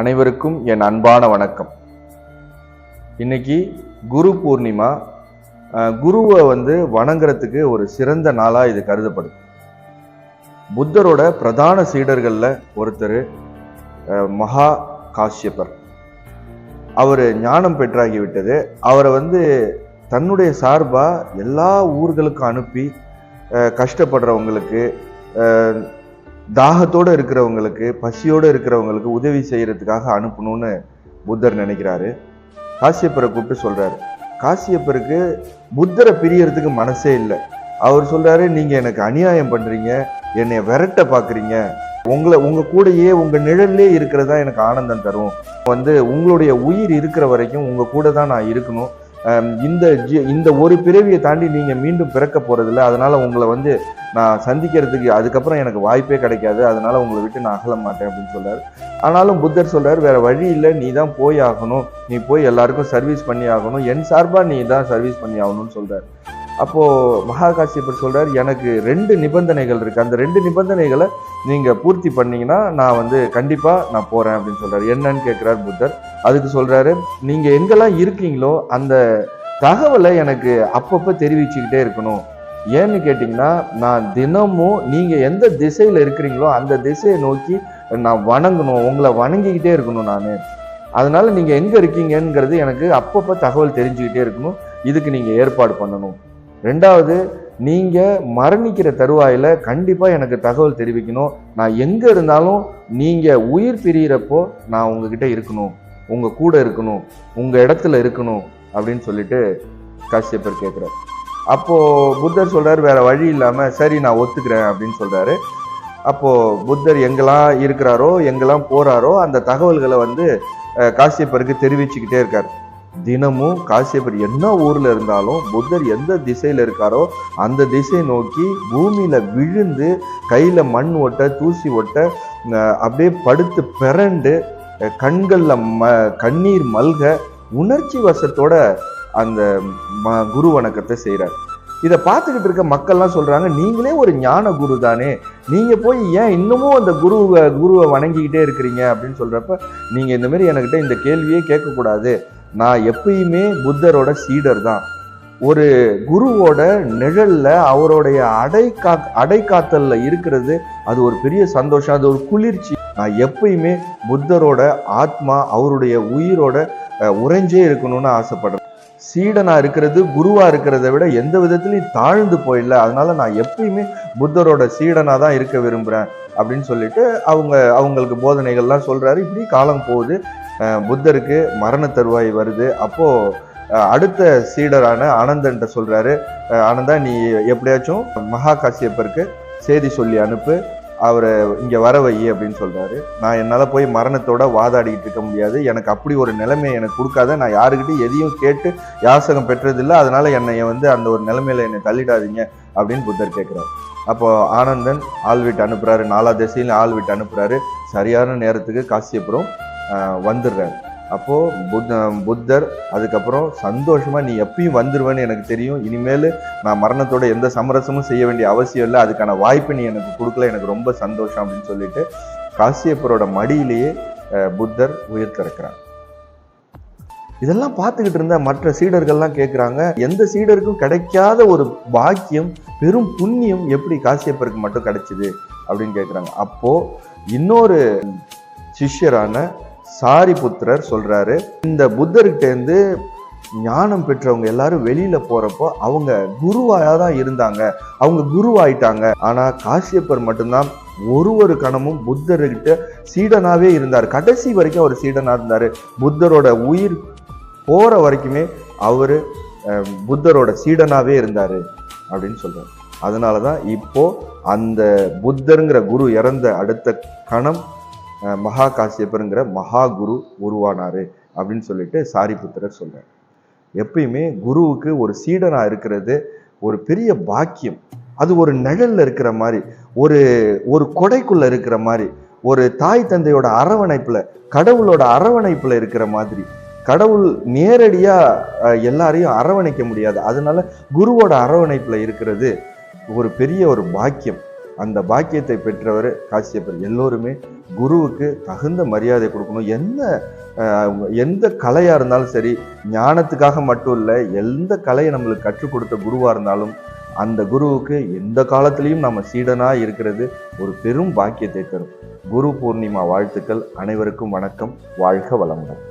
அனைவருக்கும் என் அன்பான வணக்கம். இன்னைக்கு குரு பூர்ணிமா குருவை வந்து வணங்குறதுக்கு ஒரு சிறந்த நாளாக இது கருதப்படுது. புத்தரோட பிரதான சீடர்களில் ஒருத்தர் மகா காஷ்யபர் அவர் ஞானம் பெற்றாகி விட்டது. அவரை வந்து தன்னுடைய சார்பாக எல்லா ஊர்களுக்கும் அனுப்பி கஷ்டப்படுறவங்களுக்கு தாகத்தோட இருக்கிறவங்களுக்கு பசியோடு இருக்கிறவங்களுக்கு உதவி செய்கிறதுக்காக அனுப்பணும்னு புத்தர் நினைக்கிறாரு. காசியப்பரை கூப்பிட்டு சொல்கிறாரு காசியப்பருக்கு புத்தரை பிரியறதுக்கு மனசே இல்லை. அவர் சொல்கிறாரு நீங்கள் எனக்கு அநியாயம் பண்ணுறீங்க என்னை விரட்ட பார்க்குறீங்க உங்களை உங்கள் கூடயே உங்கள் நிழல்லே இருக்கிறதா எனக்கு ஆனந்தம் தரும். வந்து உங்களுடைய உயிர் இருக்கிற வரைக்கும் உங்கள் கூட தான் நான் இருக்கணும். இந்த ஜி இந்த ஒரு பிறவியை தாண்டி நீங்கள் மீண்டும் பிறக்க போகிறதில்ல அதனால் உங்களை வந்து நான் சந்திக்கிறதுக்கு அதுக்கப்புறம் எனக்கு வாய்ப்பே கிடைக்காது. அதனால் உங்களை விட்டு நான் அகல மாட்டேன் அப்படின்னு சொல்கிறார் ஆனாலும் புத்தர் சொல்கிறார் வேறு வழி இல்லை நீ தான் போய் ஆகணும். நீ போய் எல்லாருக்கும் சர்வீஸ் பண்ணி ஆகணும். என் சார்பாக நீ தான் சர்வீஸ் பண்ணி ஆகணும்னு சொல்கிறார் அப்போது மகாகாசியப்பர் சொல்கிறார் எனக்கு ரெண்டு நிபந்தனைகள் இருக்குது அந்த ரெண்டு நிபந்தனைகளை நீங்கள் பூர்த்தி பண்ணிங்கன்னா நான் வந்து கண்டிப்பாக நான் போகிறேன் அப்படின்னு சொல்கிறார் என்னன்னு கேட்குறார் புத்தர். அதுக்கு சொல்கிறாரு நீங்கள் எங்கெல்லாம் இருக்கீங்களோ அந்த தகவலை எனக்கு அப்பப்போ தெரிவிச்சுக்கிட்டே இருக்கணும். ஏன்னு கேட்டிங்கன்னா நான் தினமும் நீங்கள் எந்த திசையில் இருக்கிறீங்களோ அந்த திசையை நோக்கி நான் வணங்கணும் உங்களை வணங்கிக்கிட்டே இருக்கணும் நான். அதனால் நீங்கள் எங்கே இருக்கீங்கங்கிறது எனக்கு அப்பப்போ தகவல் தெரிஞ்சுக்கிட்டே இருக்கணும். இதுக்கு நீங்கள் ஏற்பாடு பண்ணணும். ரெண்டாவது நீங்கள் மரணிக்கிற தருவாயில் கண்டிப்பாக எனக்கு தகவல் தெரிவிக்கணும். நான் எங்கே இருந்தாலும் நீங்கள் உயிர் பிரிகிறப்போ நான் உங்ககிட்ட இருக்கணும். உங்கள் கூட இருக்கணும். உங்கள் இடத்துல இருக்கணும் அப்படின்னு சொல்லிட்டு காசியப்பர் கேட்குறாரு அப்போது புத்தர் சொல்கிறார் வேறு வழி இல்லாமல் சரி நான் ஒத்துக்கிறேன் அப்படின்னு சொல்கிறாரு அப்போது புத்தர் எங்கெல்லாம் இருக்கிறாரோ எங்கெல்லாம் போகிறாரோ அந்த தகவல்களை வந்து காசியப்பருக்கு தெரிவிச்சுக்கிட்டே இருக்கார். தினமும் காசியப்பர் என்ன ஊரில் இருந்தாலும் புத்தர் எந்த திசையில் இருக்காரோ அந்த திசை நோக்கி பூமியில் விழுந்து கையில் மண் ஒட்ட தூசி ஒட்ட அப்படியே படுத்து பிறண்டு கண்களில் ம கண்ணீர் மல்க உணர்ச்சி வசத்தோட அந்த ம- குரு வணக்கத்தை செய்கிறார் இதை பார்த்துக்கிட்டு இருக்க மக்கள்லாம் சொல்கிறாங்க நீங்களே ஒரு ஞான குரு தானே. நீங்கள் போய் ஏன் இன்னமும் அந்த குருவை குருவை வணங்கிக்கிட்டே இருக்கிறீங்க? அப்படின்னு சொல்கிறப்ப நீங்கள் இந்தமாரி என்கிட்ட இந்த கேள்வியே கேட்கக்கூடாது. நான் எப்பயுமே புத்தரோட சீடர் தான். ஒரு குருவோட நிழல்ல அவருடைய அடை கா அடை காத்தல்ல இருக்கிறது அது ஒரு பெரிய சந்தோஷம் அது ஒரு குளிர்ச்சி. நான் எப்பயுமே புத்தரோட ஆத்மா அவருடைய உயிரோட உறைஞ்சே இருக்கணும்னு ஆசைப்படுறேன். சீடனா இருக்கிறது குருவா இருக்கிறத விட எந்த விதத்துலையும் தாழ்ந்து போயிடல அதனால நான் எப்பயுமே புத்தரோட சீடனா தான் இருக்க விரும்புறேன் அப்படின்னு சொல்லிட்டு அவங்க அவங்களுக்கு போதனைகள்லாம் சொல்கிறாரு இப்படி காலம் போகுது. புத்தருக்கு மரண தருவாய் வருது. அப்போ அடுத்த சீடரான ஆனந்தன்ட்ட சொல்றாரு ஆனந்தா நீ எப்படியாச்சும் மகா காசியப்பருக்கு செய்தி சொல்லி அனுப்பு அவரை இங்கே வர வை அப்படின்னு சொல்கிறாரு நான் என்னால் போய் மரணத்தோட வாதாடிக்கிட்டு இருக்க முடியாது. எனக்கு அப்படி ஒரு நிலைமை எனக்கு கொடுக்காத நான் யாருக்கிட்டையும் எதையும் கேட்டு யாசகம் பெற்றதில்லை. அதனால் என்னை வந்து அந்த ஒரு நிலைமையில் என்னை தள்ளிடாதீங்க அப்படின்னு புத்தர் கேட்குறாரு அப்போ ஆனந்தன் ஆள் விட்டு அனுப்புகிறாரு நாலா திசையில ஆள் விட்டு அனுப்புகிறாரு சரியான நேரத்துக்கு காசியப்புறம் வந்துடுறாரு அப்போது புத்த புத்தர் அதுக்கப்புறம் சந்தோஷமாக நீ எப்பயும் வந்துடுவேன்னு எனக்கு தெரியும். இனிமேல் நான் மரணத்தோட எந்த சமரசமும் செய்ய வேண்டிய அவசியம் இல்லை. அதுக்கான வாய்ப்பு நீ எனக்கு கொடுக்கல. எனக்கு ரொம்ப சந்தோஷம் அப்படின்னு சொல்லிட்டு காசியப்பரோட மடியிலேயே புத்தர் உயிர் திறக்கிறார். இதெல்லாம் பார்த்துக்கிட்டு இருந்த மற்ற சீடர்கள்லாம் கேட்குறாங்க எந்த சீடருக்கும் கிடைக்காத ஒரு பாக்கியம் பெரும் புண்ணியம் எப்படி காசியப்பருக்கு மட்டும் கிடைச்சிது அப்படின்னு கேட்குறாங்க அப்போது இன்னொரு சிஷ்யரான சாரிபுத்திரர் சொல்கிறாரு இந்த புத்தர்கிட்டேருந்து ஞானம் பெற்றவங்க எல்லாரும் வெளியில போறப்போ அவங்க குருவாயா தான் இருந்தாங்க. அவங்க குருவாயிட்டாங்க. ஆனா காசியப்பர் மட்டும்தான் ஒரு ஒரு கணமும் புத்தர்கிட்ட சீடனாவே இருந்தார். கடைசி வரைக்கும் அவர் சீடனா இருந்தாரு. புத்தரோட உயிர் போற வரைக்குமே அவரு புத்தரோட சீடனாவே இருந்தாரு அப்படின்னு சொல்றாரு. அதனாலதான் இப்போ அந்த புத்தருங்கிற குரு இறந்த அடுத்த கணம் மகா காசியப்பருங்கிற மகா குரு உருவானாரு அப்படின்னு சொல்லிட்டு சாரிபுத்திரர் சொல்கிறார் எப்பயுமே குருவுக்கு ஒரு சீடனாக இருக்கிறது ஒரு பெரிய பாக்கியம். அது ஒரு நிழல்ல இருக்கிற மாதிரி ஒரு ஒரு கொடைக்குள்ள இருக்கிற மாதிரி ஒரு தாய் தந்தையோட அரவணைப்பில் கடவுளோட அரவணைப்பில் இருக்கிற மாதிரி. கடவுள் நேரடியாக எல்லாரையும் அரவணைக்க முடியாது. அதனால குருவோட அரவணைப்பில் இருக்கிறது ஒரு பெரிய ஒரு பாக்கியம். அந்த பாக்கியத்தை பெற்றவர் காசியப்பர். எல்லோருமே குருவுக்கு தகுந்த மரியாதை கொடுக்கணும். என்ன எந்த கலையாக இருந்தாலும் சரி ஞானத்துக்காக மட்டும் இல்லை எந்த கலையை நம்மளுக்கு கற்றுக் கொடுத்த குருவாக இருந்தாலும் அந்த குருவுக்கு எந்த காலத்திலையும் நம்ம சீடனாக இருக்கிறது ஒரு பெரும் பாக்கியத்தை தரும். குரு பூர்ணிமா வாழ்த்துக்கள். அனைவருக்கும் வணக்கம். வாழ்க வளமுடன்.